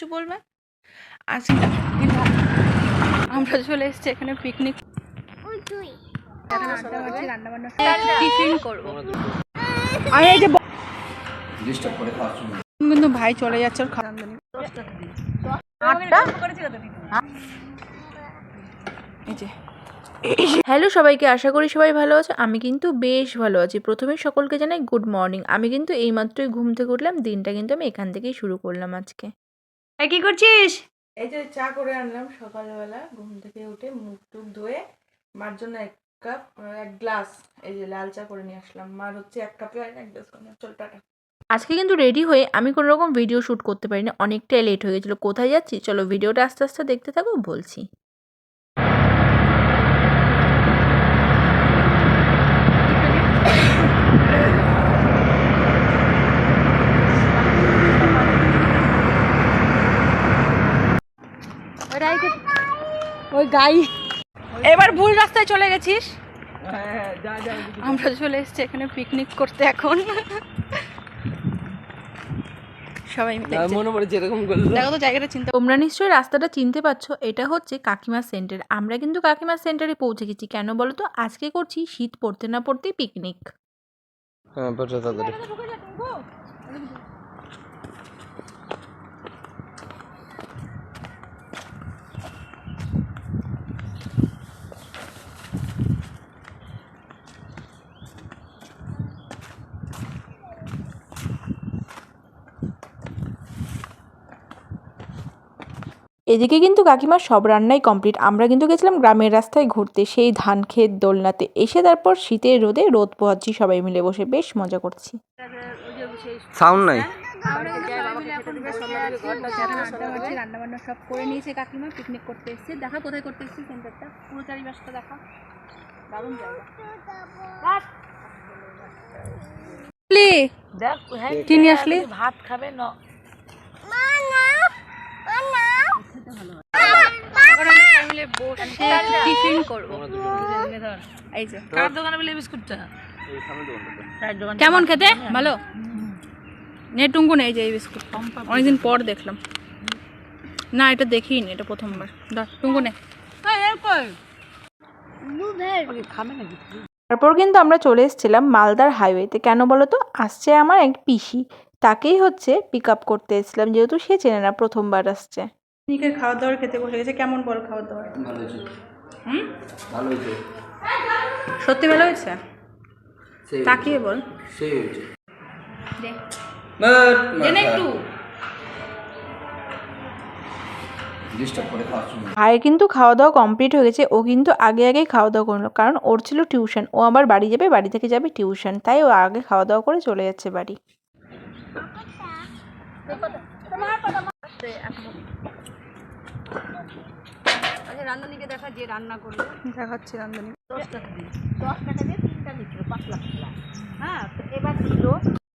কিছু বলবে? আজকে আমরা চলে এসেছি এখানে পিকনিক কিন্তু ভাই চলে যাচ্ছে হ্যালো সবাইকে, আশা করি সবাই ভালো আছে। আমি কিন্তু বেশ ভালো আছি। প্রথমে সকলকে জানাই গুড মর্নিং। আমি কিন্তু এইমাত্রই ঘুম থেকে উঠলাম। দিনটা কিন্তু আমি এখান থেকেই শুরু করলাম আজকে। কি করছিস? এই যে চা করে আনলাম সকালবেলা ঘুম থেকে উঠে মুখ টুক ধুয়ে মার জন্য এক কাপ এক গ্লাস এই যে লাল চা করে নিয়ে আসলাম। মার হচ্ছে এক কাপে আর এক গ্লাস করে চল টাটা। আজকে কিন্তু রেডি হয়ে আমি কোনো রকম ভিডিও শ্যুট করতে পারিনি অনেকটাই লেট হয়ে গেছিল। কোথায় যাচ্ছি চলো ভিডিওটা আস্তে আস্তে দেখতে থাকো বলছি। ওই গাই। এবার ভুল রাস্তায় চলে গেছিস? আমরা চলে এসেছি এখানে পিকনিক করতে এখন। সবাই মিলে মনে পড়ে যেরকম করল। দেখো তো জায়গাটা চিনতে তোমরা নিশ্চয়ই রাস্তাটা চিনতে পারছ এটা হচ্ছে কাকিমা সেন্টার আমরা কিন্তু কাকিমা সেন্টারে পৌঁছে গেছি। কেন বলো তো? আজকে করছি শীত পড়তে না পড়তেই পিকনিক হ্যাঁ এদিকে কিন্তু কাকিমার সব রান্নাই কমপ্লিট আমরা কিন্তু গেছিলাম গ্রামের রাস্তায় ঘুরতে সেই ধান ক্ষেত দোলনাতে। এসে তারপর শীতের রোদে রোদ পোহাচ্ছি সবাই মিলে বসে বেশ মজা করছি। সাউন্ড নাই? রান্না সব করে নিয়েছে কাকিমা পিকনিক করতে এসেছে। দেখা কোথায় করতে এসেছি সেন্টারটা পুরো চারিপাশটা দেখা। দারুণ জায়গা। কি নিয়ে আসলি? ভাত খাবে ন বিস্কুটটা কেমন খেতে? ভালো? নে, টুঙ্কু নেই যে এই বিস্কুট। অনেকদিন পর দেখলাম। না, এটা দেখিনি, এটা প্রথমবার। টুঙ্কু নে। তারপর কিন্তু আমরা চলে এসেছিলাম মালদার হাইওয়েতে কেন বলো তো? আসছে আমার এক পিসি। তাকেই হচ্ছে পিক আপ করতে এসেছিলাম, যেহেতু সে চেনে না প্রথমবার আসছে। পিকনিকের খাওয়া দাওয়ার খেতে বসে গেছে। কেমন বল খাওয়া দাওয়ার? ভালো হয়েছে। হুম? ভালো হয়েছে। সত্যি ভালো হয়েছে? তাকিয়ে বল। সেই হয়েছে। একটু। ভাইয়ের কিন্তু খাওয়া দাওয়া কমপ্লিট হয়ে গেছে। ও কিন্তু আগে আগেই খাওয়া দাওয়া করল। কারণ ওর ছিল টিউশন। ও আবার বাড়ি যাবে বাড়ি থেকে যাবে টিউশন। তাই ও আগে খাওয়া দাওয়া করে চলে যাচ্ছে বাড়ি। আচ্ছা রান্ধনীকে দেখা যে রান্না করল। দেখাচ্ছি রান্ধনি দশ টাকা দিন দশ টাকা দিয়ে তিনটা দিচ্ছিল পাঁচ লাখ হ্যাঁ এবার ছিল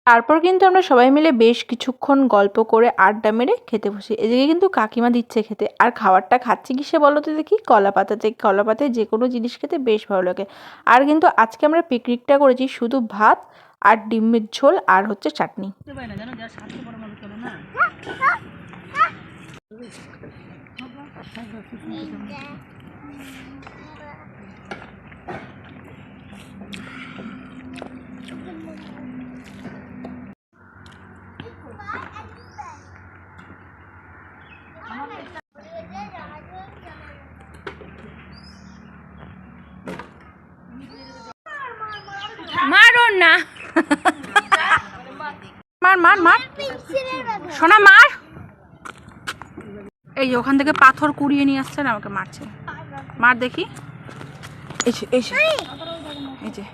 তারপর কিন্তু আমরা সবাই মিলে বেশ কিছুক্ষণ গল্প করে আড্ডা মেরে খেতে বসি। এদিকে কিন্তু কাকিমা দিচ্ছে খেতে। আর খাবারটা খাচ্ছি কিসে বলো তো দেখি? কলা পাতাতে কলা পাতায় যে কোনো জিনিস খেতে বেশ ভালো লাগে। আর কিন্তু আজকে আমরা পিকনিকটা করেছি শুধু ভাত আর ডিমের ঝোল আর হচ্ছে চাটনি। না মারো না। মার মার মার। সোনা মার। এই ওখান থেকে পাথর কুড়িয়ে নিয়ে আসছে আমাকে মারছে। মার দেখি। এই যে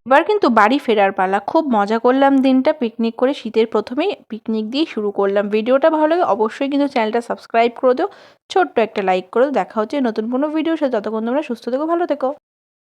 এবার কিন্তু বাড়ি ফেরার পালা। খুব মজা করলাম দিনটা, পিকনিক করে শীতের প্রথমেই পিকনিক দিয়ে শুরু করলাম। ভিডিওটা ভালো লাগে অবশ্যই কিন্তু চ্যানেলটা সাবস্ক্রাইব করে দিও। ছোট্ট একটা লাইক করে। দেখা হচ্ছে নতুন কোনো ভিডিও সাথে। ততক্ষণ তোমরা সুস্থ থেকো, ভালো থেকো।